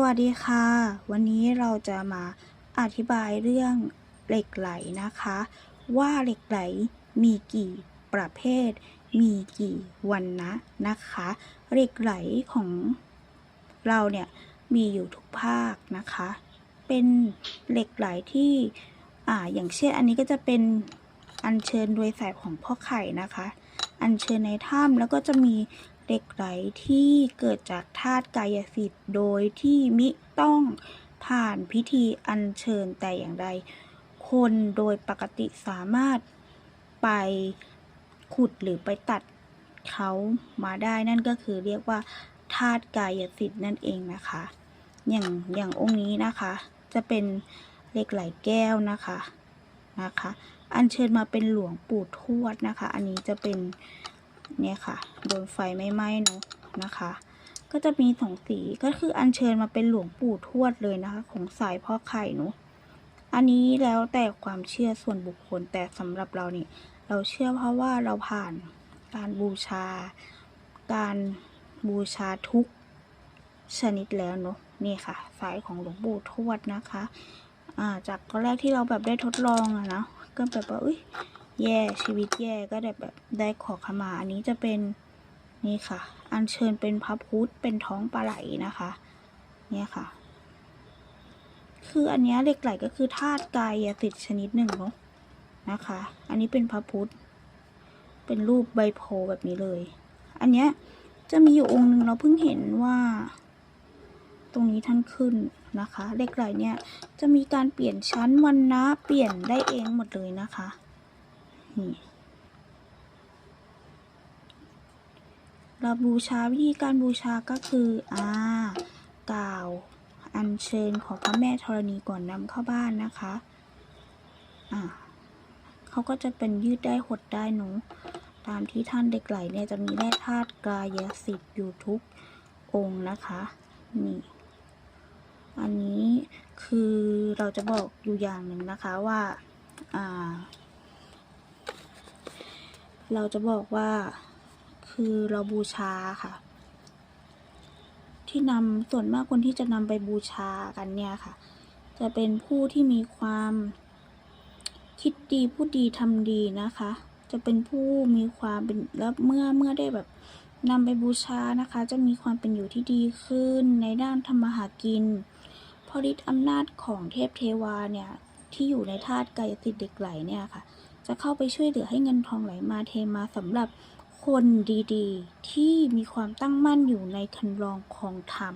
สวัสดีค่ะ วันนี้เราจะมาอธิบายเรื่องเหล็กไหลนะคะ ว่าเหล็กไหลมีกี่ประเภท มีกี่วันนะนะคะ เหล็กไหลของเราเนี่ยมีอยู่ทุกภาคนะคะ เป็นเหล็กไหลที่อ่าอย่างเช่นอันนี้ก็จะเป็นอัญเชิญโดยสายของพ่อไข่นะคะ อัญเชิญในถ้ำแล้วก็จะมี เหล็กไหลที่เกิดจากธาตุกายสิทธิ์โดยที่มิต้องผ่านพิธีอัญเชิญแต่อย่างใด คนโดยปกติสามารถไปขุดหรือไปตัดเขามาได้นั่นก็คือเรียกว่าธาตุกายสิทธิ์นั่นเองนะคะ อย่างอย่างองค์นี้นะคะ จะเป็นเหล็กไหลแก้วนะคะนะคะ อัญเชิญมาเป็นหลวงปู่ทวดนะคะ อันนี้จะเป็น เนี่ยค่ะโดนไฟไม่ไหม้เนอะนะคะ ก็จะมีสองสีก็คืออัญเชิญมาเป็นหลวงปู่ทวดเลยนะคะ ของสายพ่อไข่เนอะอันนี้แล้วแต่ความเชื่อส่วนบุคคลแต่สำหรับเรานี่ เราเชื่อเพราะว่าเราผ่านการบูชา การบูชาทุกชนิดแล้วเนอะนี่ค่ะ สายของหลวงปู่ทวดนะคะ อ่าจากตอนแรกที่เราแบบได้ทดลองอะเนาะก็แบบว่าอุ้ย แย่ชีวิตแย่ก็ได้แบบได้ขอขมา อันนี้จะเป็นนี่ค่ะ อัญเชิญเป็นพระพุทธเป็นท้องปลาไหลนะคะ เนี่ยค่ะ คืออันเนี้ยเหล็กไหลก็คือธาตุกายสิทธิ์ชนิดหนึ่งเนาะนะคะ อันนี้เป็นพระพุทธเป็นรูปใบโพแบบนี้เลย อันเนี้ยจะมีอยู่องค์หนึ่งเราเพิ่งเห็นว่า ตรงนี้ท่านขึ้นนะคะเหล็กไหลเนี่ยจะมีการเปลี่ยนชั้นวันนะเปลี่ยนได้เองหมดเลยนะคะ นี่เราบูชาวิธีการบูชาก็คืออ่ากล่าวอัญเชิญของพระแม่ธรณีก่อนนำเข้าบ้านนะคะอ่าเขาก็จะเป็นยืดได้หดได้หนูตามที่ท่านเด็กไหลเนี่ยจะมีแร่ธาตุกายสิทธิ์อยู่ทุกองค์นะคะนี่อันนี้คือเราจะบอกอยู่อย่างหนึ่งนะคะว่าอ่า เราจะบอกว่าคือเราบูชาค่ะ ที่นำส่วนมากคนที่จะนำไปบูชากันเนี่ยค่ะ จะเป็นผู้ที่มีความคิดดีพูดดีทำดีนะคะ จะเป็นผู้มีความเป็นแล้วเมื่อเมื่อได้แบบนำไปบูชานะคะ จะมีความเป็นอยู่ที่ดีขึ้นในด้านทำมหากินพอฤทธิ์อำนาจของเทพเทวาเนี่ยที่อยู่ในธาตุกายสิทธิ์เด็กไหลเนี่ยค่ะ จะเข้าไปช่วยเหลือให้เงินทองไหลมาเทมาสำหรับคนดีๆ ที่มีความตั้งมั่นอยู่ในคันลองของธรรม